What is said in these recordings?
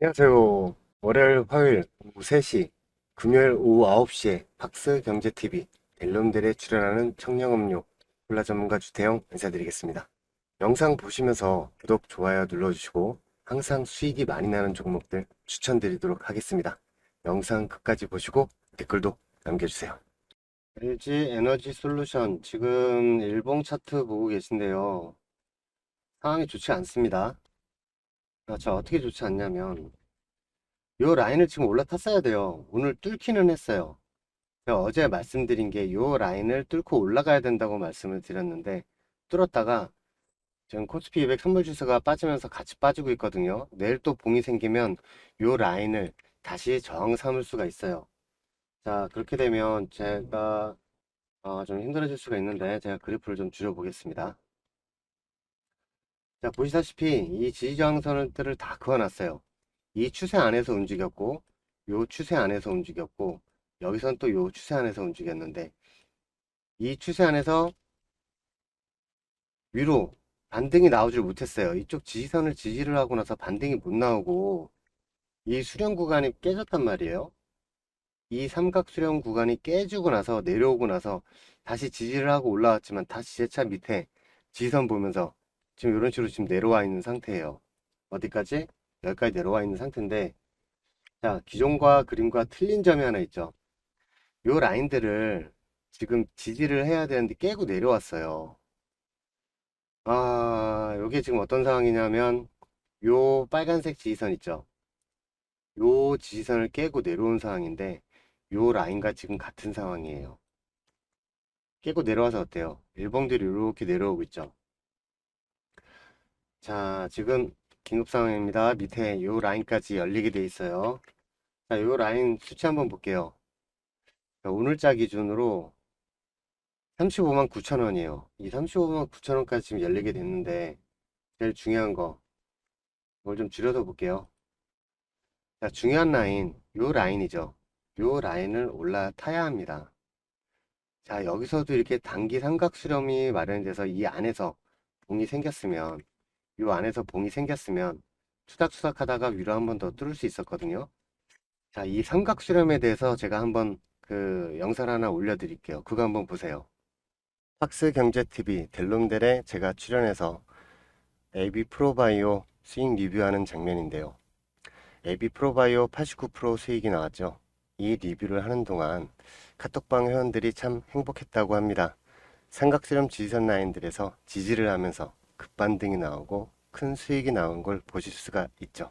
안녕하세요. 월요일, 화요일 오후 3시, 금요일 오후 9시에 박스 경제TV 델론델에 출연하는 청량음료 콜라 전문가 주태영 인사드리겠습니다. 영상 보시면서 구독, 좋아요 눌러주시고 항상 수익이 많이 나는 종목들 추천드리도록 하겠습니다. 영상 끝까지 보시고 댓글도 남겨주세요. LG 에너지 솔루션 지금 일봉 차트 보고 계신데요. 상황이 좋지 않습니다. 아, 자, 어떻게 좋지 않냐면, 요 라인을 지금 올라탔어야 돼요. 오늘 뚫기는 했어요. 제가 어제 말씀드린 게요 라인을 뚫고 올라가야 된다고 말씀을 드렸는데, 뚫었다가, 지금 코스피 200 선물 주세가 빠지면서 같이 빠지고 있거든요. 내일 또 봉이 생기면 요 라인을 다시 저항 삼을 수가 있어요. 자, 그렇게 되면 제가, 어, 좀 힘들어질 수가 있는데, 제가 그래프를 좀 줄여보겠습니다. 자, 보시다시피 이 지지저항선들을 다 그어놨어요. 이 추세 안에서 움직였고, 요 추세 안에서 움직였고, 여기선 또 요 추세 안에서 움직였는데, 이 추세 안에서 위로 반등이 나오질 못했어요. 이쪽 지지선을 지지를 하고 나서 반등이 못 나오고, 이 수렴 구간이 깨졌단 말이에요. 이 삼각 수렴 구간이 깨지고 나서 내려오고 나서 다시 지지를 하고 올라왔지만 다시 제차 밑에 지지선 보면서 지금 이런 식으로 지금 내려와 있는 상태예요. 어디까지? 여기까지 내려와 있는 상태인데, 자, 기존과 그림과 틀린 점이 하나 있죠. 요 라인들을 지금 지지를 해야 되는데 깨고 내려왔어요. 아, 요게 지금 어떤 상황이냐면, 요 빨간색 지지선 있죠. 요 지지선을 깨고 내려온 상황인데, 요 라인과 지금 같은 상황이에요. 깨고 내려와서 어때요? 일봉들이 이렇게 내려오고 있죠. 자, 지금 긴급 상황입니다. 밑에 요 라인까지 열리게 돼 있어요. 자, 요 라인 수치 한번 볼게요. 자, 오늘자 기준으로 35만 9천 원이에요. 이 35만 9천 원까지 지금 열리게 됐는데, 제일 중요한 거, 이걸 좀 줄여서 볼게요. 자, 중요한 라인, 요 라인이죠. 요 라인을 올라타야 합니다. 자, 여기서도 이렇게 단기 삼각 수렴이 마련돼서 이 안에서 봉이 생겼으면, 요 안에서 봉이 생겼으면 투닥투닥 하다가 위로 한 번 더 뚫을 수 있었거든요. 자, 이 삼각 수렴에 대해서 제가 한번 그 영상 하나 올려드릴게요. 그거 한번 보세요. 박스 경제 TV 델롬델에 제가 출연해서 AB 프로바이오 수익 리뷰하는 장면인데요. AB 프로바이오 89% 수익이 나왔죠. 이 리뷰를 하는 동안 카톡방 회원들이 참 행복했다고 합니다. 삼각수렴 지지선 라인들에서 지지를 하면서 급반등이 나오고 큰 수익이 나온 걸 보실 수가 있죠.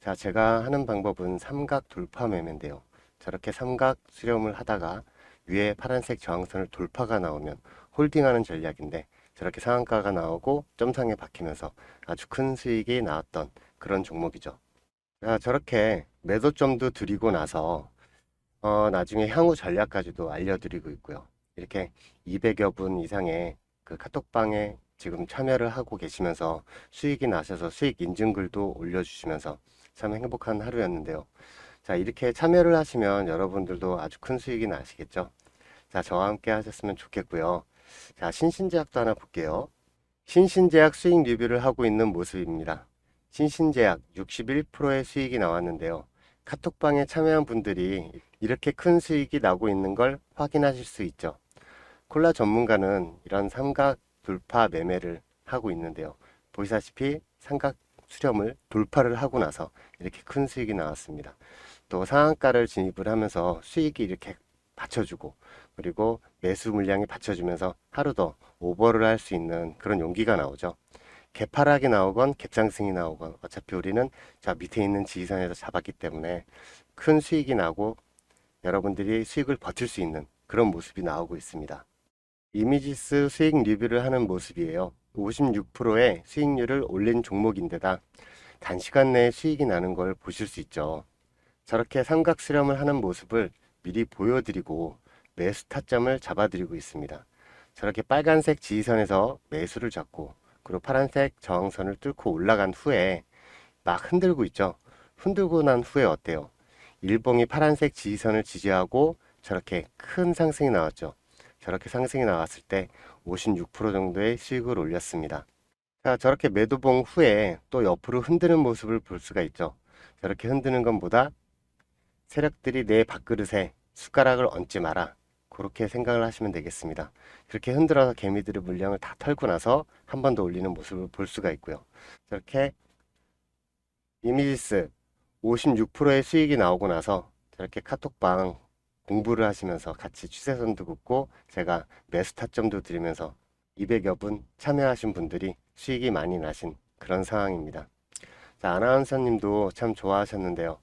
자, 제가 하는 방법은 삼각 돌파 매매인데요. 저렇게 삼각 수렴을 하다가 위에 파란색 저항선을 돌파가 나오면 홀딩하는 전략인데 저렇게 상한가가 나오고 점상에 박히면서 아주 큰 수익이 나왔던 그런 종목이죠. 자, 저렇게 매도점도 드리고 나서 어, 나중에 향후 전략까지도 알려드리고 있고요. 이렇게 200여 분 이상의 그 카톡방에 지금 참여를 하고 계시면서 수익이 나셔서 수익 인증글도 올려주시면서 참 행복한 하루였는데요. 자, 이렇게 참여를 하시면 여러분들도 아주 큰 수익이 나시겠죠? 자, 저와 함께 하셨으면 좋겠고요. 자, 신신제약도 하나 볼게요. 신신제약 수익 리뷰를 하고 있는 모습입니다. 신신제약 61%의 수익이 나왔는데요. 카톡방에 참여한 분들이 이렇게 큰 수익이 나고 있는 걸 확인하실 수 있죠. 콜라 전문가는 이런 삼각 돌파 매매를 하고 있는데요. 보시다시피 삼각 수렴을 돌파를 하고 나서 이렇게 큰 수익이 나왔습니다. 또 상한가를 진입을 하면서 수익이 이렇게 받쳐주고 그리고 매수 물량이 받쳐주면서 하루 더 오버를 할 수 있는 그런 용기가 나오죠. 개파락이 나오건 갭상승이 나오건 어차피 우리는 자 밑에 있는 지지선에서 잡았기 때문에 큰 수익이 나고 여러분들이 수익을 버틸 수 있는 그런 모습이 나오고 있습니다. 이미지스 수익 리뷰를 하는 모습이에요. 56%의 수익률을 올린 종목인데다 단시간 내에 수익이 나는 걸 보실 수 있죠. 저렇게 삼각 수렴을 하는 모습을 미리 보여드리고 매수 타점을 잡아드리고 있습니다. 저렇게 빨간색 지지선에서 매수를 잡고 그리고 파란색 저항선을 뚫고 올라간 후에 막 흔들고 있죠. 흔들고 난 후에 어때요? 일봉이 파란색 지지선을 지지하고 저렇게 큰 상승이 나왔죠. 저렇게 상승이 나왔을 때 56% 정도의 수익을 올렸습니다. 자, 저렇게 매도봉 후에 또 옆으로 흔드는 모습을 볼 수가 있죠. 저렇게 흔드는 것보다 세력들이 내 밥그릇에 숟가락을 얹지 마라. 그렇게 생각을 하시면 되겠습니다. 그렇게 흔들어서 개미들의 물량을 다 털고 나서 한 번 더 올리는 모습을 볼 수가 있고요. 저렇게 이미지스 56%의 수익이 나오고 나서 저렇게 카톡방 공부를 하시면서 같이 추세선도 긋고 제가 매수 타점도 드리면서 200여 분 참여하신 분들이 수익이 많이 나신 그런 상황입니다. 자, 아나운서님도 참 좋아하셨는데요.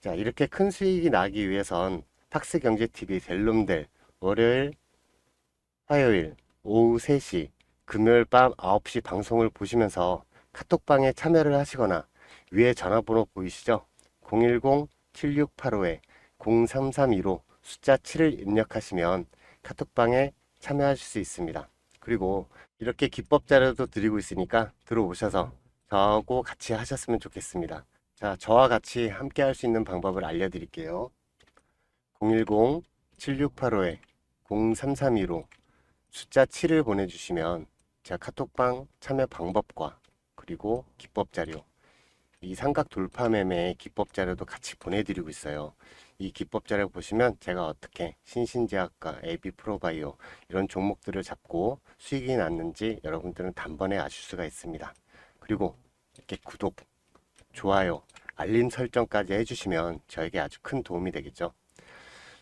자, 이렇게 큰 수익이 나기 위해선 탁스경제TV 델롬델 월요일, 화요일 오후 3시, 금요일 밤 9시 방송을 보시면서 카톡방에 참여를 하시거나 위에 전화번호 보이시죠? 010-7685-0332로 숫자 7을 입력하시면 카톡방에 참여하실 수 있습니다. 그리고 이렇게 기법 자료도 드리고 있으니까 들어오셔서 저하고 같이 하셨으면 좋겠습니다. 자, 저와 같이 함께 할 수 있는 방법을 알려드릴게요. 010-7685-0332로 숫자 7을 보내주시면 제가 카톡방 참여 방법과 그리고 기법 자료, 이 삼각 돌파 매매의 기법 자료도 같이 보내드리고 있어요. 이 기법 자료 보시면 제가 어떻게 신신제약과 AB 프로바이오 이런 종목들을 잡고 수익이 났는지 여러분들은 단번에 아실 수가 있습니다. 그리고 이렇게 구독, 좋아요, 알림 설정까지 해주시면 저에게 아주 큰 도움이 되겠죠.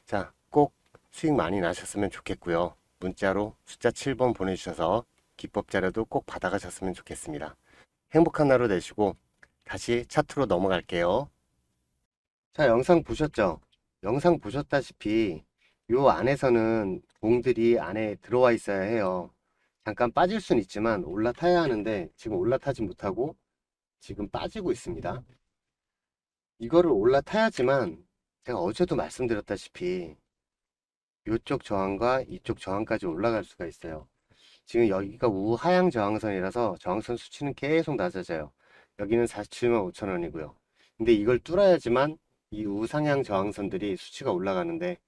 자, 꼭 수익 많이 나셨으면 좋겠고요. 문자로 숫자 7번 보내주셔서 기법 자료도 꼭 받아가셨으면 좋겠습니다. 행복한 하루 되시고 다시 차트로 넘어갈게요. 자, 영상 보셨죠? 영상 보셨다시피 요 안에서는 봉들이 안에 들어와 있어야 해요. 잠깐 빠질 수는 있지만 올라타야 하는데 지금 올라타지 못하고 지금 빠지고 있습니다. 이거를 올라타야지만 제가 어제도 말씀드렸다시피 이쪽 저항과 이쪽 저항까지 올라갈 수가 있어요. 지금 여기가 우하향 저항선이라서 저항선 수치는 계속 낮아져요. 여기는 47만 5천 원이고요. 근데 이걸 뚫어야지만 이 우상향 저항선들이 수치가 올라가는데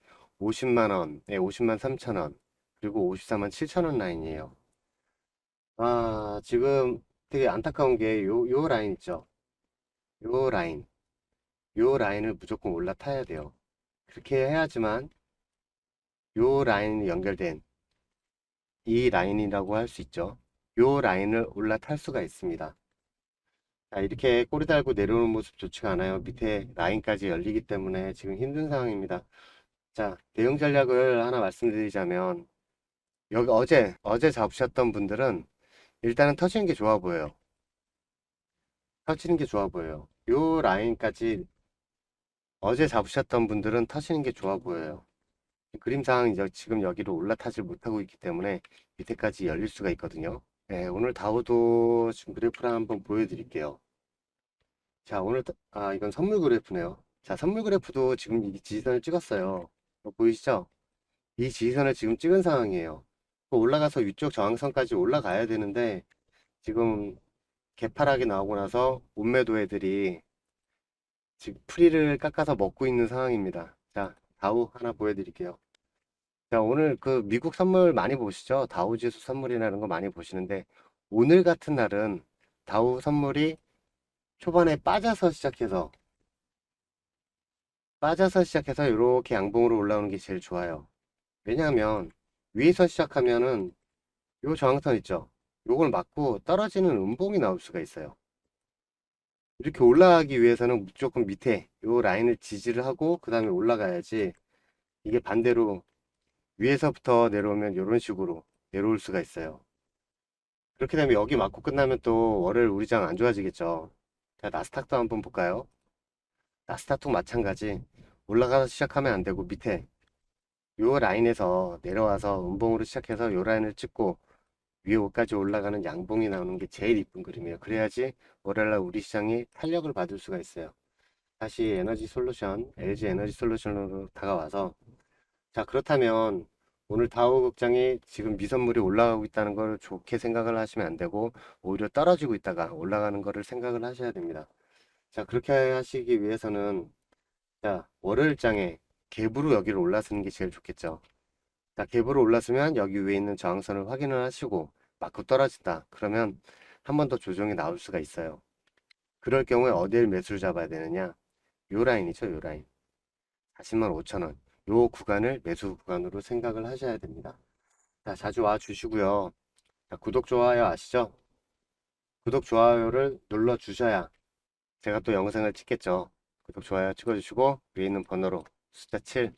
50만 원, 네, 50만 3천 원, 그리고 54만 7천 원 라인이에요. 아, 지금 되게 안타까운 게 요, 요 라인 있죠? 요 라인. 요 라인을 무조건 올라타야 돼요. 그렇게 해야지만 요 라인이 연결된 이 라인이라고 할 수 있죠. 요 라인을 올라탈 수가 있습니다. 자, 이렇게 꼬리 달고 내려오는 모습 좋지가 않아요. 밑에 라인까지 열리기 때문에 지금 힘든 상황입니다. 자, 대응 전략을 하나 말씀드리자면 여기 어제 어제 잡으셨던 분들은 일단은 터치는 게 좋아 보여요. 터치는 게 좋아 보여요. 요 라인까지 어제 잡으셨던 분들은 터치는 게 좋아 보여요. 그림상 지금 여기로 올라타질 못하고 있기 때문에 밑에까지 열릴 수가 있거든요. 네, 오늘 다우도 지금 그래프를 한번 보여드릴게요. 자, 오늘, 다- 아, 이건 선물 그래프네요. 자, 선물 그래프도 지금 이 지지선을 찍었어요. 보이시죠? 이 지지선을 지금 찍은 상황이에요. 그 올라가서 위쪽 저항선까지 올라가야 되는데, 지금 개파락이 나오고 나서 온매도 애들이 지금 프리를 깎아서 먹고 있는 상황입니다. 자, 다우 하나 보여드릴게요. 자, 오늘 그 미국 선물 많이 보시죠? 다우 지수 선물이라는 거 많이 보시는데, 오늘 같은 날은 다우 선물이 초반에 빠져서 시작해서, 빠져서 시작해서 이렇게 양봉으로 올라오는 게 제일 좋아요. 왜냐하면, 위에서 시작하면은, 요 저항선 있죠? 요걸 맞고 떨어지는 음봉이 나올 수가 있어요. 이렇게 올라가기 위해서는 무조건 밑에 요 라인을 지지를 하고, 그 다음에 올라가야지, 이게 반대로 위에서부터 내려오면 이런 식으로 내려올 수가 있어요. 그렇게 되면 여기 맞고 끝나면 또 월요일 우리 장 안 좋아지겠죠. 자, 나스닥도 한번 볼까요? 나스닥도 마찬가지. 올라가서 시작하면 안 되고 밑에 요 라인에서 내려와서 음봉으로 시작해서 요 라인을 찍고 위에 옷까지 올라가는 양봉이 나오는 게 제일 이쁜 그림이에요. 그래야지 월요일날 우리 시장이 탄력을 받을 수가 있어요. 다시 에너지 솔루션, LG 에너지 솔루션으로 다가와서 자, 그렇다면 오늘 다우 극장이 지금 미선물이 올라가고 있다는 걸 좋게 생각을 하시면 안 되고 오히려 떨어지고 있다가 올라가는 거를 생각을 하셔야 됩니다. 자, 그렇게 하시기 위해서는 자, 월요일장에 갭으로 여기를 올라서는 게 제일 좋겠죠. 자, 갭으로 올랐으면 여기 위에 있는 저항선을 확인을 하시고 맞고 떨어진다. 그러면 한 번 더 조정이 나올 수가 있어요. 그럴 경우에 어디를 매수를 잡아야 되느냐? 요 라인이죠, 요 라인. 40만 5천 원. 요 구간을 매수 구간으로 생각을 하셔야 됩니다. 자, 자주 와 주시고요. 자, 구독, 좋아요 아시죠? 구독, 좋아요를 눌러 주셔야 제가 또 영상을 찍겠죠. 구독, 좋아요 찍어주시고 위에 있는 번호로 숫자 7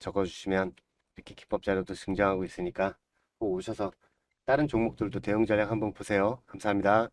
적어주시면 이렇게 기법 자료도 증정하고 있으니까 꼭 오셔서 다른 종목들도 대응 전략 한번 보세요. 감사합니다.